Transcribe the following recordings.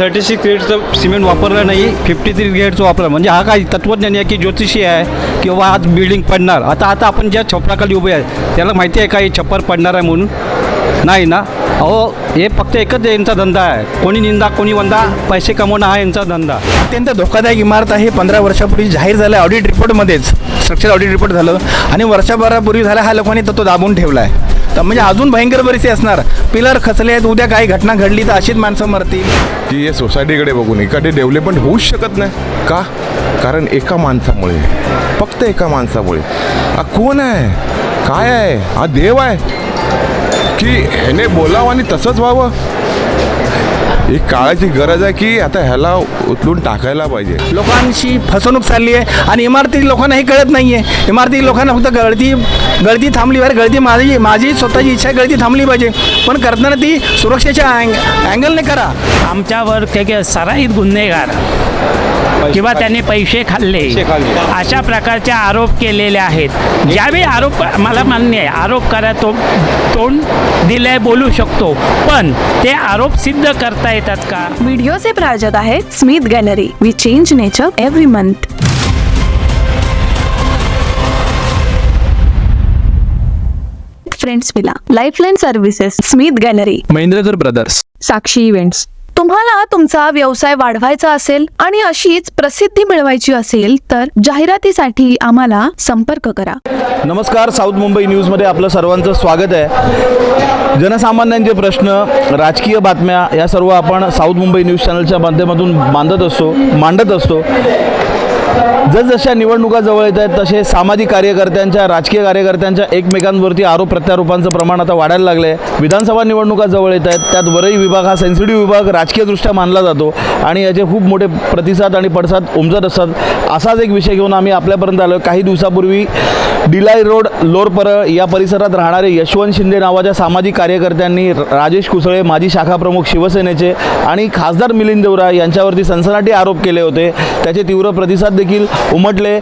Thirty six ग्रेडचं cement वापरलं नाही fifty three ग्रेडचं वापरलं. म्हणजे हा काय तत्वज्ञान आहे की ज्योतिषी आहे किंवा आज बिल्डिंग पडणार. आता आता आपण ज्या छपराखाली उभे आहे त्याला माहिती आहे का हे छप्पर पडणार आहे म्हणून? नाही ना? अहो हे फक्त एकच यांचा धंदा आहे. कोणी निंदा कोणी वंदा पैसे कमवणं हा यांचा धंदा. अत्यंत धोकादायक इमारत आहे. पंधरा वर्षापूर्वी जाहीर झालं ऑडिट रिपोर्टमध्येच स्ट्रक्चर ऑडिट रिपोर्ट झालं. आणि वर्षभरापूर्वी झाला हा लोकांनी तत्व तो दाबून ठेवला आहे तर म्हणजे अजून भयंकर परिस्थिती असणार. पिलर खचले आहेत उद्या काही घटना घडली तर अशीच माणसं मरतील. की या सोसायटीकडे बघून एखादी डेव्हलपमेंट होऊच शकत नाही. का? कारण एका माणसामुळे. फक्त एका माणसामुळे. हा कोण आहे? काय आहे? हा देव आहे. की ह्याने बोलावं आणि तसंच व्हावं? एक काळाची गरज आहे की आता ह्याला उचलून टाकायला पाहिजे. लोकांची फसवणूक चालली आहे आणि इमारती लोकांना हे कळत नाही आहे इमारती लोकांना फक्त गळती गळती थांबली पाहिजे. गळती माझी माझी स्वतःची इच्छा आहे गळती थांबली पाहिजे. पण करताना ती सुरक्षेच्या अँग अँगलने करा. आमच्यावर ते के- सराईत गुन्हेगार. किंवा त्यांनी पैसे खाल्ले. अशा प्रकारचे आरोप केलेले आहेत. ज्यावेळी आरोप मला मान्य आहे आरोप करा तो तोंड दिलंय बोलू शकतो. पण ते आरोप सिद्ध करता येतात का? व्हिडिओचे प्रायोजक आहेत Smith gallery we change nature every month friends villa lifeline services Smith gallery Mahendrakar brothers Sakshi events तुम्हाला तुमचा व्यवसाय वाढवायचा असेल आणि अशीच प्रसिद्धी मिळवायची असेल तर जाहिरातीसाठी आम्हाला संपर्क करा. नमस्कार साऊथ मुंबई न्यूजमध्ये आपलं सर्वांचं स्वागत आहे. जनसामान्यांचे प्रश्न राजकीय बातम्या या सर्व आपण साऊथ मुंबई न्यूज चॅनलच्या माध्यमातून बांधत असतो मांडत असतो. जसजशा निवडणुका जवळ येत आहेत तसे सामाजिक कार्यकर्त्यांच्या राजकीय कार्यकर्त्यांच्या एकमेकांवरती आरोप प्रत्यारोपांचं प्रमाण आता वाढायला लागलं आहे विधानसभा निवडणुका जवळ येत आहेत त्यात वरई विभाग हा सेन्सिटिव्ह विभाग राजकीयदृष्ट्या मानला जातो आणि याचे खूप मोठे प्रतिसाद आणि पडसाद उमजत असतात. असाच एक विषय घेऊन आम्ही आपल्यापर्यंत आलो काही दिवसापूर्वी डिलाई रोड लोरपरळ या परिसरात राहणारे यशवंत शिंदे नावाच्या सामाजिक कार्यकर्त्यांनी राजेश कुसळे माजी शाखा प्रमुख शिवसेनेचे आणि खासदार मिलिंद देवरा यांच्यावरती सनसनाटी आरोप केले होते. त्याचे तीव्र प्रतिसाद देखील उमटले.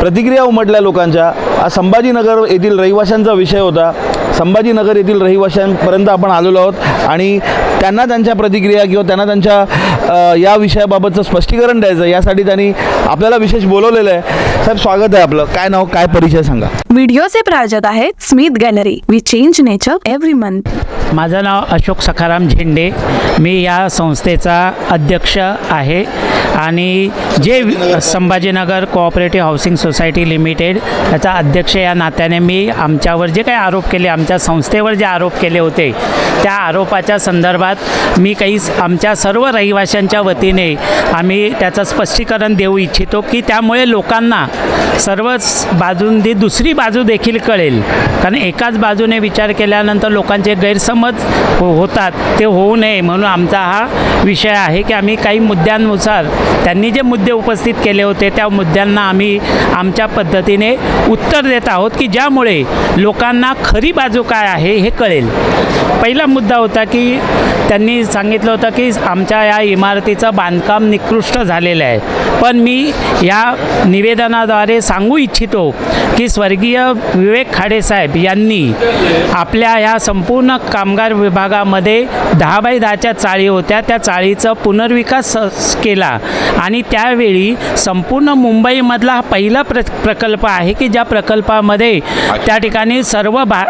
प्रतिक्रिया उमटल्या लोकांच्या. संभाजीनगर येथील रहिवाशांचा विषय होता. संभाजीनगर येथील रहिवाशांपर्यंत आपण आलेलो आहोत. आणि त्यांना त्यांच्या प्रतिक्रिया किंवा त्यांना त्यांच्या या विषयाबाबतचं स्पष्टीकरण द्यायचं यासाठी त्यांनी आपल्याला विशेष बोलवलेलं आहे. साहेब स्वागत आहे आपलं. काय नाव काय परिचय सांगा. व्हिडिओचे प्रायोजक आहेत Smith gallery we change nature every month माझं नाव अशोक सखाराम झेंडे. मी या संस्थेचा अध्यक्ष आहे आणि जे Sambhajinagar cooperative housing society limited याचा अध्यक्ष या नात्याने मी आमच्यावर जे काही आरोप केले आमच्या संस्थेवर जे आरोप केले होते त्या आरोपाच्या संदर्भात मी काही आमच्या सर्व रहिवाशांच्या वतीने आम्ही त्याचं स्पष्टीकरण देऊ इच्छितो की त्यामुळे लोकांना सर्वच बाजूंनी दुसरी बाजू देखील कळेल. कारण एकाच बाजूने विचार केल्यानंतर लोकांचे गैरसमज हो होतात ते होऊ नये म्हणून आमचा हा विषय आहे की आम्ही काही मुद्द्यांनुसार त्यांनी जे मुद्दे उपस्थित केले होते त्या मुद्द्यांना आम्ही आमच्या पद्धतीने उत्तर देत आहोत की ज्यामुळे लोकांना खरी बाजू काय आहे हे कळेल. पहिला मुद्दा होता की त्यांनी सांगितलं होतं की आमच्या या इमारतीचं बांधकाम निकृष्ट झालेलं आहे. पण मी या निवेदनाद्वारे सांगू इच्छितो की स्वर्गीय विवेक खाडेसाहेब यांनी आपल्या ह्या संपूर्ण कामगार विभागामध्ये दहा बाय दहाच्या चाळी होत्या. त्या चाळीचा पुनर्विकास स- केला. आणि त्यावेळी संपूर्ण मुंबईमधला हा पहिला प्र प्रकल्प आहे की ज्या प्रकल्पामध्ये त्या ठिकाणी सर्व भा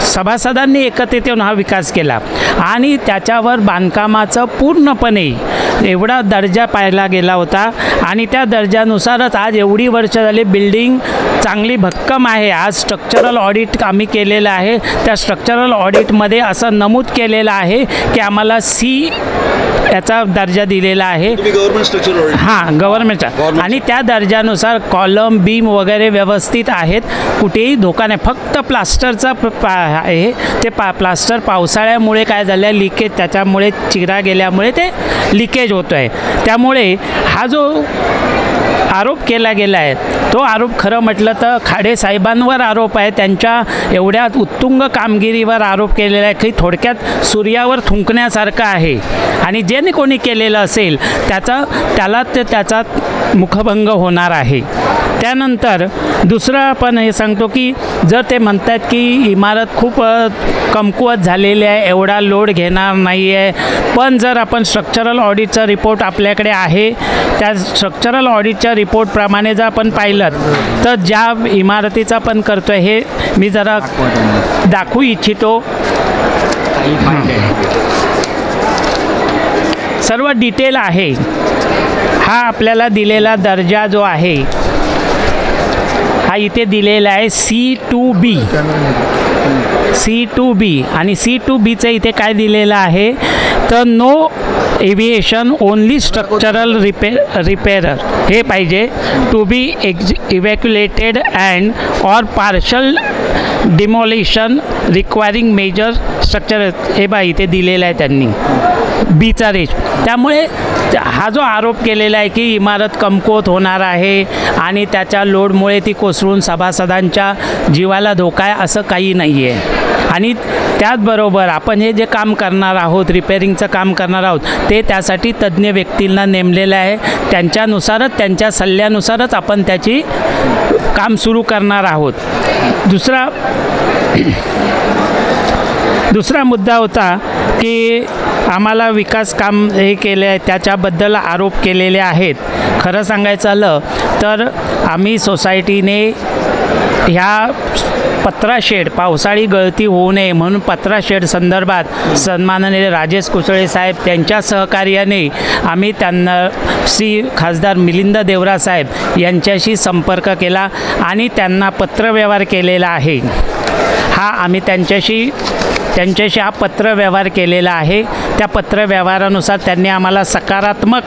सभासदांनी एकत्रित येऊन हा विकास केला. आणि त्याच्यावर बांधकामाचं पूर्णपणे एवढा दर्जा पाहिला गेला होता. आणि त्या दर्जानुसारच आज एवढी वर्ष झाली बिल्डिंग चांगली भक्कम आहे. आज स्ट्रक्चरल ऑडिट आम्ही केलेलं आहे. त्या स्ट्रक्चरल ऑडिटमध्ये असं नमूद केलेलं आहे की आम्हाला सी याचा दर्जा दिलेला आहे. हां गव्हर्नमेंटचा आणि त्या दर्जानुसार कॉलम बीम वगैरे व्यवस्थित आहेत. कुठेही धोका नाही. फक्त प्लास्टरचा आहे. ते पा प्लास्टर पावसाळ्यामुळे काय झालं आहे लिकेज त्याच्यामुळे चिरा गेल्यामुळे ते लिकेज होतो आहे त्यामुळे हा जो आरोप केला गेला आहे तो आरोप खरं म्हटलं तर खाडे साहेबांवर आरोप आहे त्यांच्या एवढ्या उत्तुंग कामगिरीवर आरोप केलेला आहे की थोडक्यात सूर्यावर थुंकण्यासारखं आहे. आणि ज्याने कोणी केलेलं असेल त्याचा त्याला ते त्याचा मुखभंग होणार आहे. त्यानंतर दुसरं आपण हे सांगतो की जर ते म्हणतात की इमारत खूप कमकुवत झालेली आहे एवढा लोड घेणार नाही आहे पण जर आपण स्ट्रक्चरल ऑडिटचा रिपोर्ट आपल्याकडे आहे त्या स्ट्रक्चरल ऑडिटच्या रिपोर्टप्रमाणे जर आपण पाहिलं तर ज्या इमारतीचा पण करतो आहे हे मी जरा दाखवू इच्छितो. सर्व डिटेल आहे. हा आपल्याला दिलेला दर्जा जो आहे हा इथे दिलेला आहे C two B C two B आणि सी टू बीचं इथे काय दिलेलं आहे? तर no evacuation only structural repair repairer हे पाहिजे. To be ex evacuated and or partial demolition requiring major structure हे बा इथे दिलेलं आहे त्यांनी. बीचा रेश त्यामुळे हा जो आरोप केलेला आहे की इमारत कमकुवत होणार आहे आणि त्याच्या लोडमुळे ती कोसळून सभासदांच्या जीवाला धोका आहे असं काही नाही आहे आणि त्याचबरोबर आपण हे जे काम करणार आहोत रिपेअरिंगचं काम करणार आहोत ते त्यासाठी तज्ज्ञ व्यक्तींना नेमलेलं आहे. त्यांच्यानुसारच त्यांच्या सल्ल्यानुसारच आपण त्याची काम सुरू करणार आहोत. दुसरा दुसरा मुद्दा होता की आम्हाला विकास काम हे केले आहे त्याच्याबद्दल आरोप केलेले आहेत. खरं सांगायचं आलं तर आम्ही सोसायटीने ह्या पत्रा शेड पावसाळी गळती होऊ नये म्हणून पत्रा शेड संदर्भात सन्माननीय राजेश कुसळे साहेब त्यांच्या सहकार्याने आम्ही त्यांना श्री खासदार मिलिंद देवरा साहेब यांच्याशी संपर्क केला आणि त्यांना पत्रव्यवहार केलेला आहे. हा आम्ही त्यांच्याशी त्यांच्याशी हा पत्रव्यवहार केलेला आहे. त्या पत्रव्यवहारानुसार त्यांनी आम्हाला सकारात्मक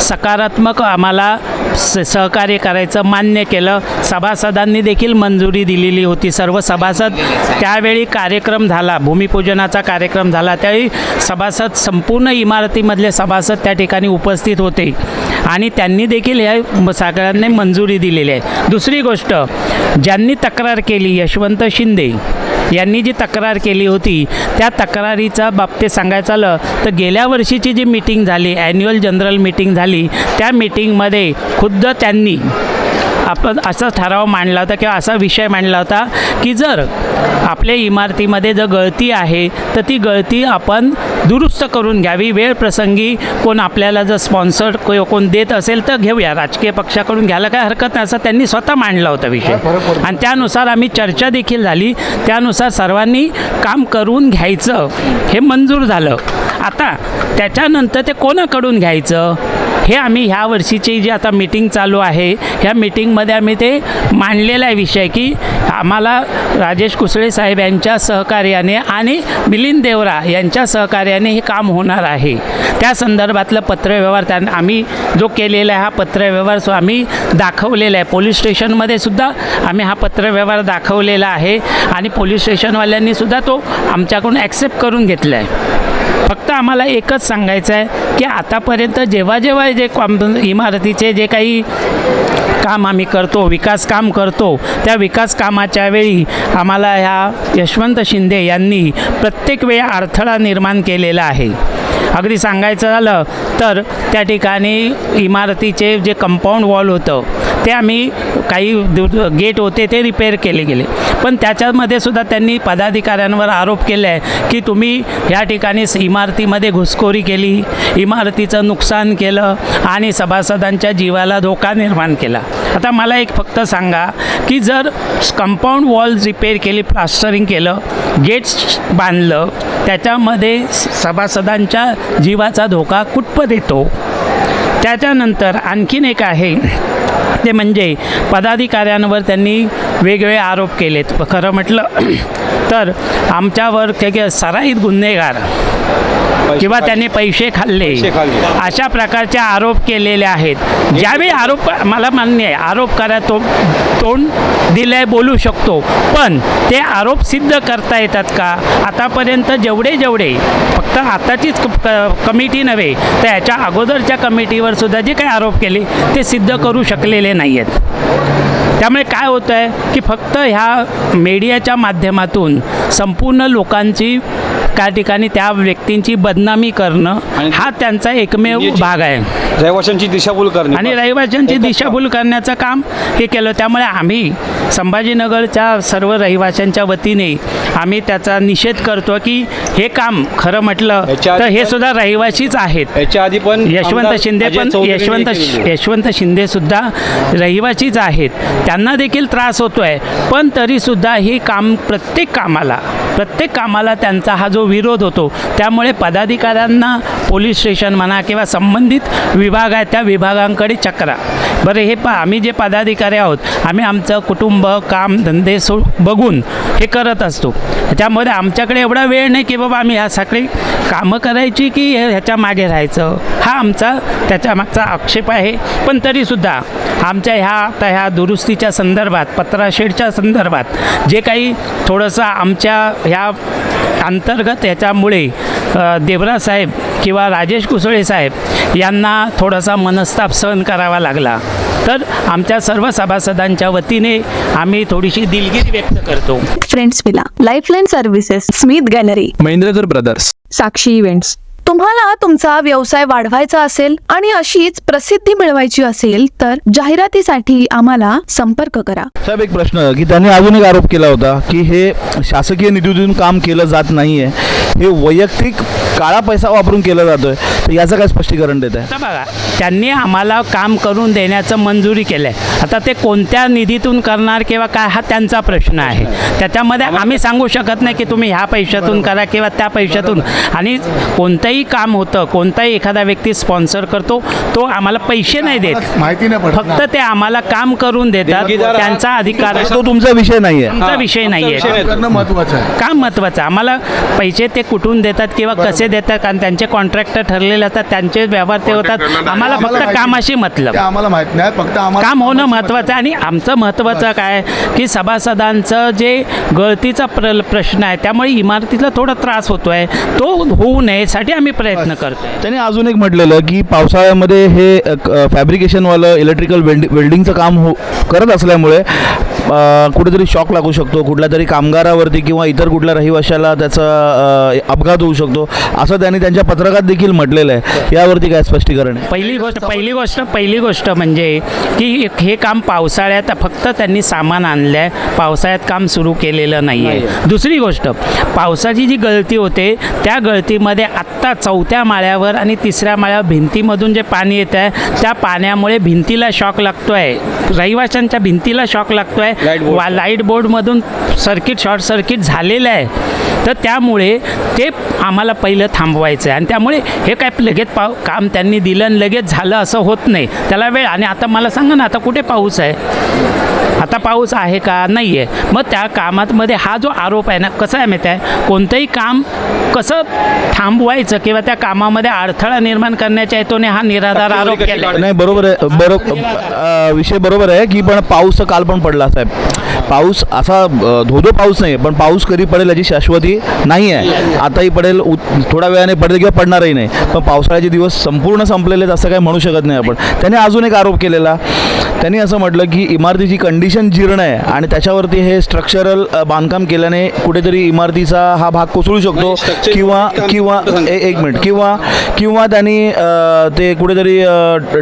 सकारात्मक आम्हाला स सहकार्य करायचं मान्य केलं. सभासदांनी देखील मंजुरी दिलेली होती. सर्व सभासद त्यावेळी कार्यक्रम झाला. भूमिपूजनाचा कार्यक्रम झाला. त्यावेळी सभासद संपूर्ण इमारतीमधले सभासद त्या ठिकाणी उपस्थित होते. आणि त्यांनी देखील या सगळ्यांनी मंजुरी दिलेली आहे. दुसरी गोष्ट ज्यांनी तक्रार केली यशवंत शिंदे यांनी जी तक्रार केली होती त्या तक्रारीचा बाबतीत सांगायचं आलं तर गेल्या वर्षीची जी मीटिंग झाली ॲन्युअल जनरल मीटिंग झाली त्या मीटिंगमध्ये खुद्द त्यांनी आपण असा ठराव मांडला होता किंवा असा विषय मांडला होता की जर आपल्या इमारतीमध्ये जर गळती आहे तर ती गळती आपण दुरुस्त करून घ्यावी. वेळ प्रसंगी कोण आपल्याला जर स्पॉन्सर कोण देत असेल तर घेऊया. राजकीय पक्षाकडून घ्यायला काय हरकत नाही असं त्यांनी स्वतः मांडला होता विषय. आणि त्यानुसार आम्ही चर्चा देखील झाली. त्यानुसार सर्वांनी काम करून घ्यायचं हे मंजूर झालं. आता त्याच्यानंतर ते कोणाकडून घ्यायचं? हे आम्ही ह्या वर्षीची जी आता मीटिंग चालू आहे ह्या मीटिंगमध्ये आम्ही ते मांडलेला आहे विषय की आम्हाला राजेश कुसळे साहेब यांच्या सहकार्याने आणि मिलिंद देवरा यांच्या सहकार्याने हे काम होणार आहे. त्या संदर्भातलं पत्रव्यवहार त्यां आम्ही जो केलेला आहे हा पत्रव्यवहार सो आम्ही दाखवलेला आहे. पोलीस स्टेशनमध्ये सुद्धा आम्ही हा पत्रव्यवहार दाखवलेला आहे आणि पोलीस स्टेशनवाल्यांनी सुद्धा तो आमच्याकडून ॲक्सेप्ट करून घेतला आहे. फक्त आम्हाला एकच सांगायचं आहे की आतापर्यंत जेव्हा जेव्हा जे काम इमारतीचे जे काही काम आम्ही करतो विकास काम करतो त्या विकास कामाच्या वेळी आम्हाला ह्या यशवंत शिंदे यांनी प्रत्येक वेळी अडथळा निर्माण केलेला आहे. अगदी सांगायचं झालं तर त्या ठिकाणी इमारतीचे जे कंपाऊंड वॉल होतं ते आम्ही काही गेट होते ते रिपेअर केले गेले. पण त्याच्यामध्ये सुद्धा त्यांनी पदाधिकाऱ्यांवर आरोप केला आहे की तुम्ही ह्या ठिकाणी इमारतीमध्ये घुसखोरी केली इमारतीचं नुकसान केलं आणि सभासदांच्या जीवाला धोका निर्माण केला. आता मला एक फक्त सांगा की जर कंपाऊंड वॉल रिपेअर केली प्लास्टरिंग केलं गेट्स बांधलं त्याच्यामध्ये स- सभासदांच्या जीवाचा धोका कुठपत येतो त्याच्यानंतर आणखीन एक आहे ते म्हणजे पदाधिकाऱ्यांवर त्यांनी वेगवेगळे आरोप केलेत. खरं म्हटलं तर आमच्यावर के के सराईत गुन्हेगार किंवा त्यांनी पैसे खाल्ले पैसे खाल्ले. अशा प्रकारचे आरोप केलेले आहेत. ज्यावेळी आरोप मला मान्य आहे आरोप करा तो तोंड दिलंय बोलू शकतो. पण ते आरोप सिद्ध करता येतात का? आतापर्यंत जेवढे जेवढे तर आताचीच क- कमिटी नव्हे तर याच्या अगोदरच्या कमिटीवर सुद्धा जे काही आरोप केले ते सिद्ध करू शकलेले नाही आहेत त्यामुळे काय होतं आहे की फक्त ह्या मीडियाच्या माध्यमातून संपूर्ण लोकांची त्या ठिकाणी त्या व्यक्तींची बदनामी करणं हा त्यांचा एकमेव याची- भाग आहे. रहिवाशांची दिशाभूल करणे. आणि रहिवाशांची दिशाभूल करण्याचं काम हे केलं. त्यामुळे आम्ही संभाजीनगरच्या सर्व रहिवाशांच्या वतीने आम्ही त्याचा निषेध करतो की हे काम खरं म्हटलं तर हे सुद्धा रहिवाशीच आहेत. याच्या आधी पण यशवंत शिंदे पण यशवंत. यशवंत शिंदे सुद्धा रहिवासीच आहेत. त्यांना देखील त्रास होतोय. पण तरी सुद्धा ही काम प्रत्येक कामाला प्रत्येक कामाला त्यांचा हा जो विरोध होतो. त्यामुळे पदाधिकाऱ्यांना पोलीस स्टेशन म्हणा किंवा संबंधित विभाग आहे त्या विभागांकडे चक्रा. बरं हे पा आम्ही जे पदाधिकारी आहोत आम्ही आमचं कुटुंब काम धंदे सो बघून हे करत असतो. त्यामध्ये आमच्याकडे एवढा वेळ नाही की बाबा आम्ही ह्या सगळी कामं करायची की ह्याच्या मागे राहायचं. हा आमचा त्याच्या मागचा आक्षेप आहे. पण तरीसुद्धा आमच्या ह्या आता ह्या दुरुस्तीच्या संदर्भात पत्राशेडच्या संदर्भात जे काही थोडंसं आमच्या ह्या अंतर्गत ह्याच्यामुळे देवराज साहेब किंवा राजेश कुसळे साहेब यांना थोडासा मनस्ताप सहन करावा लागला. तर आमच्या सर्व सभासदांच्या वतीने आम्ही थोडीशी दिलगिरी व्यक्त करतो. Friends villa lifeline services Smith gallery Mahendrakar brothers Sakshi events तुम्हाला तुमचा व्यवसाय वाढवायचा असेल आणि अशीच प्रसिद्धी मिळवायची असेल तर जाहिरातीसाठी आम्हाला संपर्क करा. साहेब एक प्रश्न. की त्यांनी अजून एक आरोप केला होता की हे शासकीय निधीतून काम केलं जात नाहीये. हे वैयक्तिक काळा पैसा वापरून केलं जातोय. तर याचं काय स्पष्टीकरण देत आहे? आता बघा त्यांनी आम्हाला काम करून देण्याचं मंजुरी केलं आहे आता ते कोणत्या निधीतून करणार किंवा काय हा त्यांचा प्रश्न आहे. त्याच्यामध्ये आम्ही सांगू शकत नाही की तुम्ही ह्या पैशातून करा किंवा त्या पैशातून. आणि कोणतंही काम होतं कोणताही एखादा व्यक्ती स्पॉन्सर करतो तो आम्हाला पैसे नाही देत. माहिती नाही पडत. फक्त ते आम्हाला काम करून देतात. हा- त्यांचा अधिकार आहे. तो तुमचा विषय नाही आहे आमचा विषय नाही. आहे नाही. करणं महत्वाचं आहे. काम महत्त्वाचं आहे. आम्हाला पैसे ते कुठून देतात किंवा कसे देतात कारण त्यांचे कॉन्ट्रॅक्टर ठरलेले असतात त्यांचे व्यवहार ते होतात. आम्हाला फक्त कामाशी. मतलब. आम्हाला माहीत नाही. फक्त काम होणं महत्त्वाचं आहे. आणि आमचं महत्त्वाचं काय की सभासदांचं जे गळतीचा प्र प्रश्न आहे त्यामुळे इमारतीला थोडा त्रास होतो आहे तो होऊ नयेसाठी आम्ही प्रयत्न करतो त्यांनी अजून एक म्हटलेलं की पावसाळ्यामध्ये हे फॅब्रिकेशनवालं इलेक्ट्रिकल वेल्डि वेल्डिंगचं काम हो करत असल्यामुळे कुठेतरी शॉक लागू शकतो कुठल्या तरी कामगारावरती किंवा इतर कुठल्या रहिवाशाला त्याचा अपघात होऊ शकतो. असं त्यांनी त्यांच्या पत्रकात देखील म्हटलेलं आहे. यावरती काय स्पष्टीकरण आहे? पहिली गोष्ट पहिली गोष्ट पहिली गोष्ट म्हणजे की हे काम पावसाळ्यात फक्त त्यांनी सामान आणलं आहे पावसाळ्यात काम सुरू केलेलं नाही आहे दुसरी गोष्ट पावसाची जी गळती होते त्या गळतीमध्ये आत्ता चौथ्या माळ्यावर आणि तिसऱ्या माळ्यावर भिंतीमधून जे पाणी येत आहे त्या पाण्यामुळे भिंतीला शॉक लागतो आहे रहिवाशांच्या भिंतीला शॉक लागतो आहे. वा लाइट बोर्डमधून सर्किट शॉर्ट सर्किट झालेलं आहे. तर त्यामुळे ते आम्हाला पहिलं थांबवायचं आहे आणि त्यामुळे हे काय लगेच पाव काम त्यांनी दिलं आणि लगेच झालं असं होत नाही. त्याला वेळ आणि आता मला सांगा ना आता कुठे पाऊस आहे? आता पाऊस आहे का? नाही आहे मग त्या कामामध्ये हा जो आरोप आहे ना कसा आहे माहीत आहे? कोणतंही काम कसं थांबवायचं किंवा त्या कामामध्ये अडथळा निर्माण करण्याच्या हेतूने हा निराधार आरोप केला आहे. नाही बरोबर आहे बरोबर विषय बरोबर आहे की पण पाऊस काल पण पडला साहेब. पाऊस असा धोधो पाऊस नाही पण पाऊस कधी पडेल याची शाश्वती नाही आहे आताही पडेल थोड्या वेळाने पडेल किंवा पडणारही नाही. पण पावसाळ्याचे दिवस संपूर्ण संपलेले असं काही म्हणू शकत नाही आपण. त्याने अजून एक आरोप केलेला. त्यांनी असं म्हटलं की इमारतीची कंडिशन जीर्ण आहे आणि त्याच्यावरती हे स्ट्रक्चरल बांधकाम केल्याने कुठेतरी इमारतीचा हा भाग कोसळू शकतो. नाही, structural किंवा किंवा एक मिनिट. किंवा किंवा त्यांनी ते कुठेतरी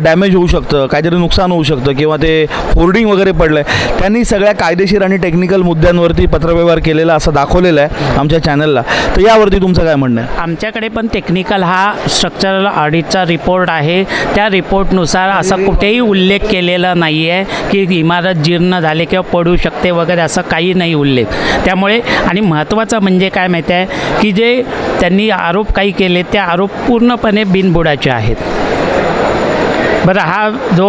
डॅमेज होऊ शकतं काहीतरी नुकसान होऊ शकतं किंवा ते होर्डिंग वगैरे पडलं आहे त्यांनी सगळ्या कायदेशीर आणि टेक्निकल मुद्द्यांवरती पत्रव्यवहार केलेला असं दाखवलेलं आहे आमच्या चॅनलला तर यावरती तुमचं काय म्हणणं आहे? आमच्याकडे पण टेक्निकल हा स्ट्रक्चरल ऑडिटचा रिपोर्ट आहे. त्या रिपोर्टनुसार असा कुठेही उल्लेख केलेला नाही. नाही आहे की इमारत जीर्ण झाले किंवा पडू शकते वगैरे असं काही नाही उल्लेख. त्यामुळे आणि महत्त्वाचं म्हणजे काय माहिती आहे? की जे त्यांनी आरोप काही केले ते आरोप पूर्णपणे बिनबुडाचे आहेत. बरं हा जो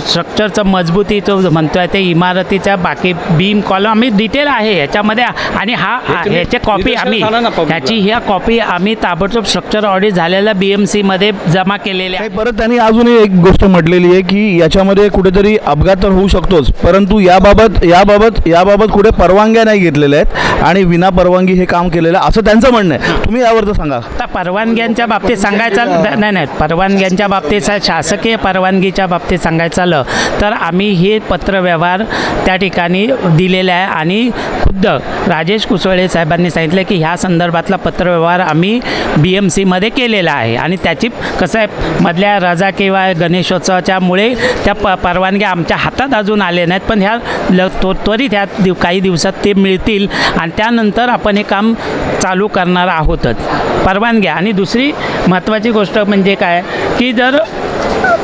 स्ट्रक्चरचं मजबूती तो म्हणतोय ते इमारतीच्या बाकी बीम कॉलम आम्ही डिटेल आहे याच्यामध्ये आणि हा हा- ह्याची कॉपी आम्ही. ह्याची ह्या कॉपी आम्ही ताबडतोब स्ट्रक्चर ऑडिट झालेल्या बी एम सीमध्ये जमा केलेल्या काही परत त्यांनी अजूनही एक गोष्ट म्हटलेली आहे की याच्यामध्ये कुठेतरी अपघात तर होऊ शकतोच परंतु याबाबत याबाबत याबाबत कुठे परवानग्या नाही घेतलेल्या आहेत आणि विना परवानगी हे काम केलेलं आहे. असं त्यांचं म्हणणं आहे. तुम्ही यावरचं सांगा. आता परवानग्यांच्या बाबतीत सांगायचं नाही नाही परवानग्यांच्या बाबतीत शासकीय परवानगीच्या बाबतीत सांगायचं झालं तर आम्ही हे पत्रव्यवहार त्या ठिकाणी दिलेला आहे. आणि खुद्द राजेश कुसळे साहेबांनी सांगितलं की ह्या संदर्भातला पत्रव्यवहार आम्ही बी एम सीमध्ये केलेला आहे. आणि त्याची कसं आहे मधल्या रजा किंवा गणेशोत्सवाच्यामुळे त्या प परवानग्या आमच्या हातात अजून आले नाहीत. पण ह्या ल तो त्वरित ह्या दिव काही दिवसात ते मिळतील. आणि त्यानंतर आपण हे काम चालू करणार आहोतच. परवानग्या. आणि दुसरी महत्त्वाची गोष्ट म्हणजे काय की जर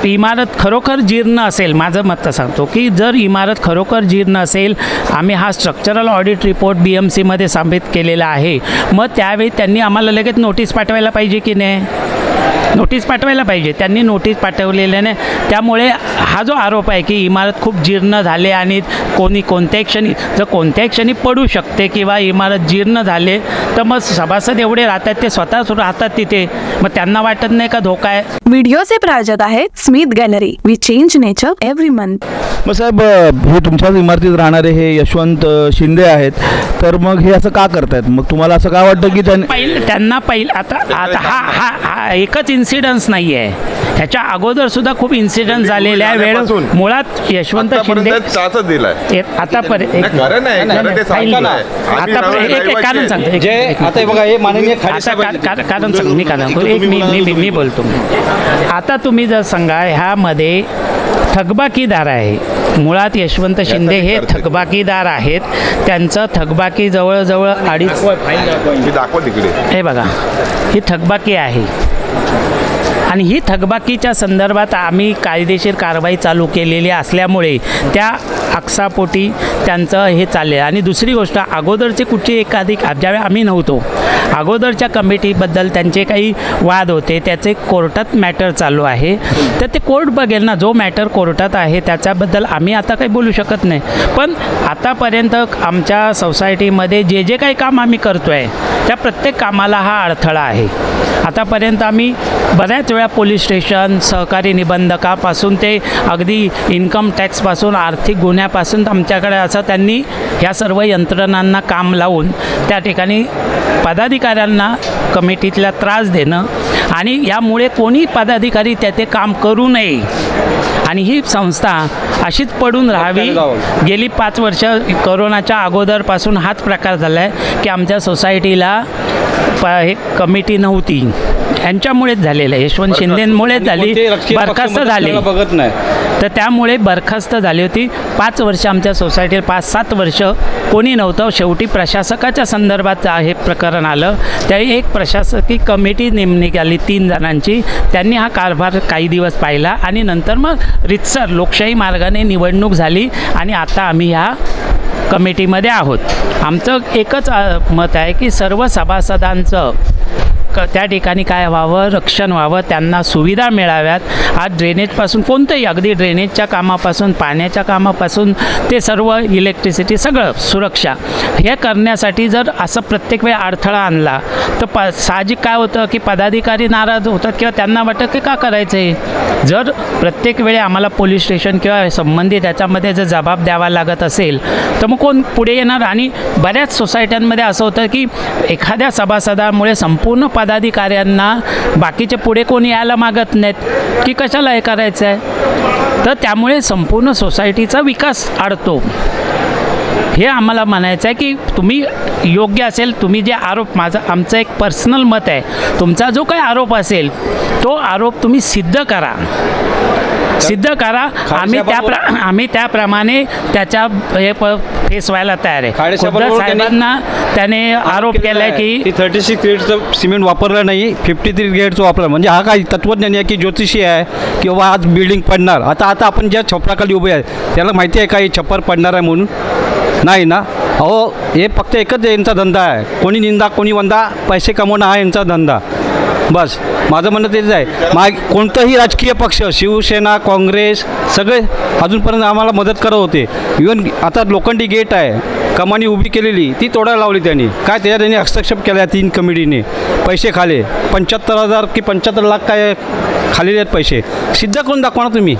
इमारत खरोखर जीर्ण असेल माझं मत सांगतो की जर इमारत खरोखर जीर्ण असेल आम्ही हा structural audit report B M सीमध्ये साबित केलेला आहे. मग त्यावेळी त्यांनी आम्हाला लगेच नोटीस पाठवायला पाहिजे की नाही? नोटीस पाठवायला पाहिजे. त्यांनी नोटीस पाठवलेल्या नाही त्यामुळे हा जो आरोप आहे की इमारत खूप जीर्ण झाले आणि कोणी कोणत्याही क्षणी जर कोणत्याही क्षणी पडू शकते किंवा इमारत जीर्ण झाले तर मग सभासद एवढे राहतात ते स्वतःच राहतात तिथे. मग त्यांना वाटत नाही का धोका आहे? व्हिडिओचे प्रायोजक आहेत Smith gallery we change nature every month मग साहेब हे तुमच्याच इमारतीत राहणारे हे यशवंत शिंदे आहेत. तर मग हे असं का करतायत? मग तुम्हाला असं का वाटतं की त्यांनी पहिलं त्यांना पहिलं आता आता हा हा हा एकच इन्सिडन्स नाही आहे ह्याच्या अगोदर सुद्धा खूप इन्सिडन्स झालेले आहे. वेळ मुळात यशवंत शिंदे कारण आहे. सांगतो हे हे मी कारण सांगतो. एक मी मी मी मी बोलतो. आता तुम्ही जर सांगा ह्यामध्ये थकबाकीदार आहे. मुळात यशवंत शिंदे हे थकबाकीदार आहेत. त्यांचं थकबाकी जवळजवळ अडीच मी दाखवा तिकडे. हे बघा ही थकबाकी आहे. आणि ही थकबाकीच्या संदर्भात आम्ही कायदेशीर कारवाई चालू केलेली असल्यामुळे त्या अक्सापोटी त्यांचं हे चालले. आणि दुसरी गोष्ट अगोदरचे कुठची एकाधिक ज्यावेळी आम्ही नव्हतो अगोदरच्या कमिटीबद्दल त्यांचे काही वाद होते त्याचे कोर्टात मॅटर चालू आहे. तर ते कोर्ट बघेल ना जो मॅटर कोर्टात आहे त्याच्याबद्दल आम्ही आता काही बोलू शकत नाही. पण आतापर्यंत आमच्या सोसायटीमध्ये जे जे काही काम आम्ही करतो आहे त्या प्रत्येक कामाला हा अडथळा आहे. आतापर्यंत आम्ही बऱ्याच वेळा पोलीस स्टेशन सहकारी निबंधकापासून ते अगदी इन्कम टॅक्सपासून आर्थिक गुन्ह्यापासून आमच्याकडे असं त्यांनी ह्या सर्व यंत्रणांना काम लावून त्या ठिकाणी पदाधिकाऱ्यांना कमिटीतला त्रास देणं आणि यामुळे कोणी पदाधिकारी त्या ते काम करू नये. आणि ही संस्था अशीच पडून राहावी. गेली पाच वर्ष करोनाच्या अगोदरपासून हाच प्रकार झाला आहे की आमच्या सोसायटीला प हे कमिटी नव्हती. यांच्यामुळेच झालेलं आहे. यशवंत शिंदेमुळेच झाली बरखास्त झाली. बघत नाही. तर त्यामुळे बरखास्त झाली होती. पाच वर्ष आमच्या सोसायटीत पाच सात वर्ष कोणी नव्हतं. शेवटी प्रशासकाच्या संदर्भात हे प्रकरण आलं. त्यावेळी एक प्रशासकीय कमिटी नेमण्यात आली तीन जणांची. त्यांनी हा कारभार काही दिवस पाहिला आणि नंतर मग रितसर लोकशाही मार्गाने निवडणूक झाली आणि आता आम्ही ह्या कमिटीमध्ये आहोत. आमचं एकच मत आहे की सर्व सभासदांचं क त्या ठिकाणी काय व्हावं रक्षण व्हावं त्यांना सुविधा मिळाव्यात. आज ड्रेनेजपासून कोणतंही अगदी ड्रेनेजच्या कामापासून पाण्याच्या कामापासून ते सर्व इलेक्ट्रिसिटी सगळं सुरक्षा. हे करण्यासाठी जर असं प्रत्येक वेळ अडथळा आणला तर प साहजिक काय होतं की पदाधिकारी नाराज होतात किंवा त्यांना वाटतं की का करायचं आहे जर प्रत्येक वेळी आम्हाला पोलीस स्टेशन किंवा संबंधित याच्यामध्ये जर जबाब द्यावा लागत असेल तर मग कोण पुढे येणार? आणि बऱ्याच सोसायट्यांमध्ये असं होतं की एखाद्या सभासदामुळे संपूर्ण पदाधिकाऱ्यांना बाकीचे पुढे कोणी यायला मागत नाहीत? की कशाला हे करायचं आहे तर त्यामुळे संपूर्ण सोसायटीचा विकास अडतो. हे आम्हाला म्हणायचं आहे की तुम्ही योग्य असेल तुम्ही जे आरोप माझा आमचं एक पर्सनल मत आहे. तुमचा जो काही आरोप असेल तो आरोप तुम्ही सिद्ध करा. सिद्ध करा. आम्ही त्या आम्ही त्याप्रमाणे त्याच्या हे फेस व्हायला तयार आहे. साहेबांना त्याने आरोप केला की थर्टी सिक्स ग्रेडचं सिमेंट वापरलं नाही फिफ्टी थ्री ग्रेडचं वापरलं. म्हणजे हा काय तत्वज्ञानी आहे की ज्योतिषी आहे किंवा आज बिल्डिंग पडणार. आता आता आपण ज्या छपराखाली उभे आहे त्याला माहिती आहे का ही छप्पर पडणार आहे म्हणून? नाही ना? अहो हे फक्त एकच यांचा धंदा आहे. कोणी निंदा कोणी वंदा पैसे कमवणं हा यांचा धंदा. बस माझं म्हणणं तेच आहे. मा कोणताही राजकीय पक्ष शिवसेना काँग्रेस सगळे अजूनपर्यंत आम्हाला मदत करत होते. इवन आता लोखंडी गेट आहे. कमानी उभी केलेली ती तोडायला लावली त्यांनी. काय त्याच्यात त्यांनी हस्तक्षेप केला तीन कमिटीने. पैसे खाले. पंच्याहत्तर हजार की पंच्याहत्तर लाख काय खालेले आहेत पैसे. सिद्ध करून दाखवा ना तुम्ही.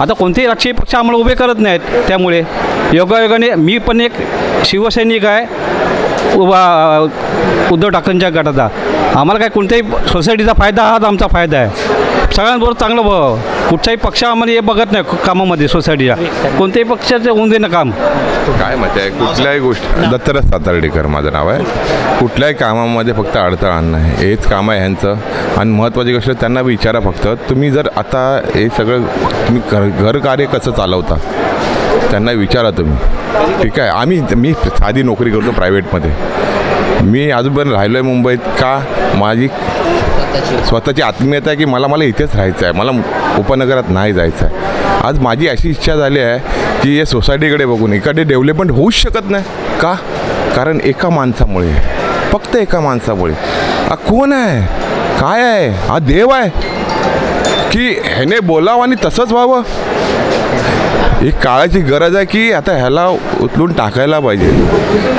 आता कोणतेही राजकीय पक्ष आम्हाला उभे करत नाहीत त्यामुळे. योगायोगाने मी पण एक शिवसैनिक आहे उभा उद्धव ठाकरेंच्या गटाचा. आम्हाला काय कोणत्याही सोसायटीचा फायदा हाच आमचा फायदा आहे. सगळ्यांबरोबर चांगलं ब कुठच्याही पक्षामध्ये हे बघत नाही कामामध्ये सोसायटीच्या कोणत्याही पक्षाचं होऊन देणं ना काम. काय माहिती आहे कुठल्याही गोष्ट दत्तरस सातार्डेकर माझं नाव आहे. कुठल्याही कामामध्ये फक्त अडथळा आणणं आहे. हेच काम आहे ह्यांचं. आणि महत्त्वाची गोष्ट त्यांना विचारा फक्त. तुम्ही जर आता हे सगळं तुम्ही घर घरकार्य कसं चालवता? त्यांना विचारा तुम्ही. ठीक आहे? आम्ही मी साधी नोकरी करतो प्रायव्हेटमध्ये. मी अजूनपर्यंत राहिलो आहे मुंबईत का? माझी स्वतःची. आत्मीयता आहे की मला मला इथेच राहायचं आहे. मला उपनगरात नाही जायचं आहे. आज माझी अशी इच्छा झाली आहे की या सोसायटीकडे बघून इकडे डेव्हलपमेंट होऊच शकत नाही. का? कारण एका माणसामुळे. फक्त एका माणसामुळे. हा कोण आहे? काय आहे? हा देव आहे. की ह्याने बोलावं आणि तसंच व्हावं? ही काळाची गरज आहे की आता ह्याला उचलून टाकायला पाहिजे.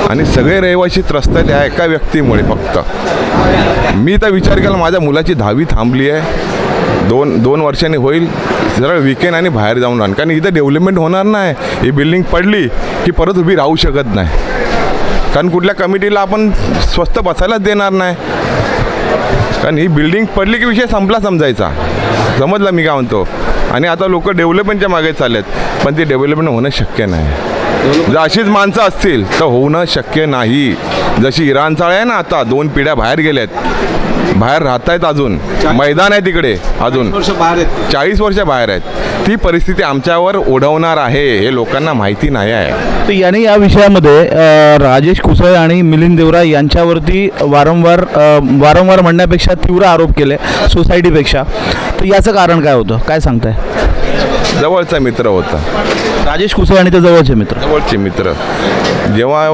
आणि सगळे रहिवासी त्रस्त या एका व्यक्तीमुळे फक्त. मी तर विचार केला माझ्या मुलाची दहावी थांबली आहे. दोन दोन वर्षांनी होईल. सरळ विकेंड आणि बाहेर जाऊन राहणार. कारण इथं डेव्हलपमेंट होणार नाही. ही बिल्डिंग पडली की परत उभी राहू शकत नाही. कारण कुठल्या कमिटीला आपण स्वस्त बसायलाच देणार नाही. कारण ही बिल्डिंग पडली की विषय संपला समजायचा. समजला मी काय म्हणतो? आणि आता लोक डेव्हलपमेंटच्या मागे चाललेत. पण ते डेव्हलपमेंट होणं शक्य नाही. जर अशीच माणसं असतील तर होणं शक्य नाही. जशी इराण चाळ आहे ना आता दोन पिढ्या बाहेर गेल्यात. बाहेर राहत आहेत अजून मैदान आहे तिकडे अजून. चाळीस वर्ष बाहेर आहेत. ती परिस्थिती आमच्यावर ओढवणार आहे हे लोकांना माहिती नाही आहे. तर याने या विषयामध्ये राजेश कुसळे आणि मिलिंद देवरा यांच्यावरती वारंवार वारंवार म्हणण्यापेक्षा तीव्र आरोप केले सोसायटीपेक्षा तर याचं कारण काय होतं? काय सांगताय? जवळचा मित्र होता. राजेश कुसवाणी आणि जवळचे मित्र. जवळचे मित्र. जेव्हा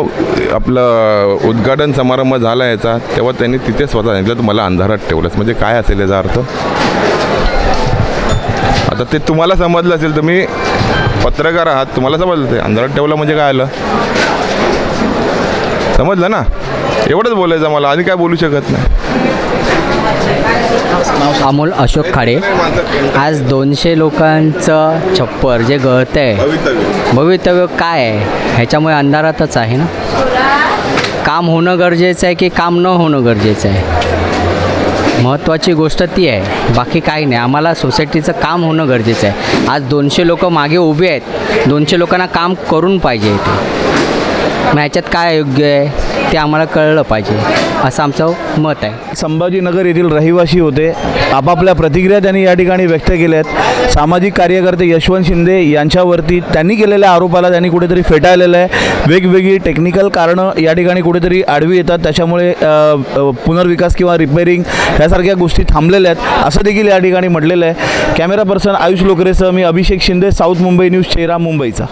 आपलं उद्घाटन समारंभ झाला याचा तेव्हा त्यांनी तिथे स्वतः सांगितलं तर मला अंधारात ठेवलंस. म्हणजे काय असेल याचा अर्थ? आता ते तुम्हाला समजलं असेल तुम्ही पत्रकार आहात तुम्हाला समजलं ते. अंधारात ठेवलं म्हणजे काय आलं? समजलं ना? एवढंच बोलायचं मला. आणि काय बोलू शकत नाही. अमोल अशोक खाडे. आज दोनशे लोकांचं छप्पर जे गळतं आहे भवितव्य काय आहे? ह्याच्यामुळे अंधारातच आहे ना? काम होणं गरजेचं आहे की काम न होणं गरजेचं आहे? महत्त्वाची गोष्ट ती आहे. बाकी काही नाही. आम्हाला सोसायटीचं काम होणं गरजेचं आहे. आज दोनशे लोक मागे उभे आहेत. दोनशे लोकांना काम करून पाहिजे इथे. मग ह्याच्यात काय योग्य आहे? ते आम्हाला कळलं पाहिजे. असं आमचं मत आहे. संभाजीनगर येथील रहिवासी होते. आपापल्या प्रतिक्रिया त्यांनी या ठिकाणी व्यक्त केल्या आहेत सामाजिक कार्यकर्ते यशवंत शिंदे यांच्यावरती त्यांनी केलेल्या आरोपाला त्यांनी कुठेतरी फेटाळलेलं आहे. वेगवेगळी टेक्निकल कारणं या ठिकाणी कुठेतरी आडवी येतात. त्याच्यामुळे पुनर्विकास किंवा रिपेरिंग ह्यासारख्या गोष्टी थांबलेल्या आहेत. असं देखील या ठिकाणी म्हटलेलं आहे. कॅमेरा पर्सन आयुष लोकरेसह मी अभिषेक शिंदे साऊथ मुंबई न्यूज चेहरा मुंबईचा.